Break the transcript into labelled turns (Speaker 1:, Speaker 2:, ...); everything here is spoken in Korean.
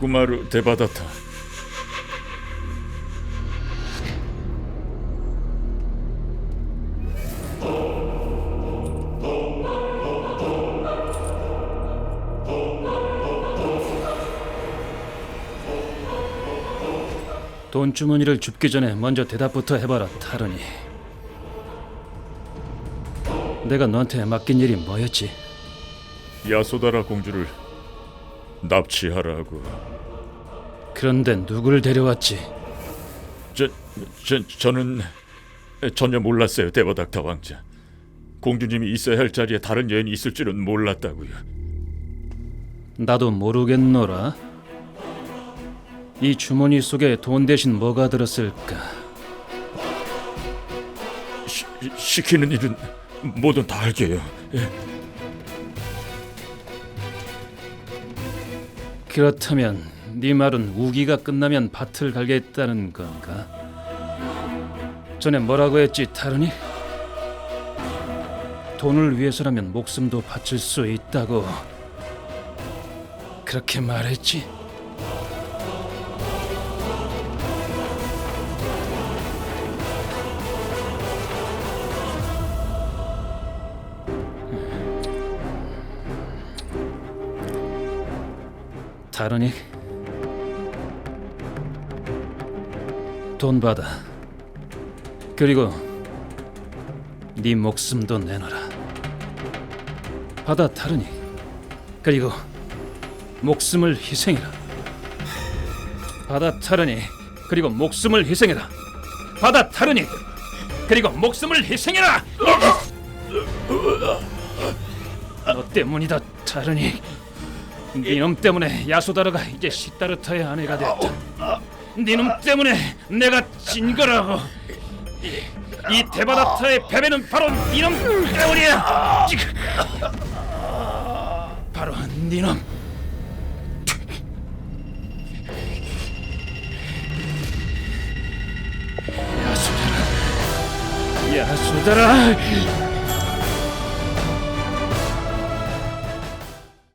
Speaker 1: 라쿠마루 데바다타
Speaker 2: 돈 주머니를 줍기 전에 먼저 대답부터 해봐라 타르니 내가 너한테 맡긴 일이 뭐였지?
Speaker 1: 야소다라 공주를 납치하라고
Speaker 2: 그런데 누굴 데려왔지?
Speaker 1: 저, 저, 저는 전혀 몰랐어요 데바닥타 왕자 공주님이 있어야 할 자리에 다른 여인이 있을 줄은 몰랐다고요
Speaker 2: 나도 모르겠노라 이 주머니 속에 돈 대신 뭐가 들었을까?
Speaker 1: 시, 시키는 일은 뭐든 다 할게요 예.
Speaker 2: 그렇다면 네 말은 우기가 끝나면 밭을 갈겠다는 건가? 전에 뭐라고 했지 타르니? 돈을 위해서라면 목숨도 바칠 수 있다고 그렇게 말했지? 타르니 돈 받아. 그리고 네 목숨도 내놔라. 받아 타르니. 그리고 목숨을 희생해라. 받아 타르니. 그리고 목숨을 희생해라. 받아 타르니. 그리고 목숨을 희생해라. 너 때문이다 타르니 네놈 때문에 야소다르가 이제 시타르타의 아내가 됐다. 네놈 때문에 내가 진 거라고. 이, 이 데바다타의 패배는 바로 네놈 때문이야. 바로 네놈. 야소다라, 야소다라.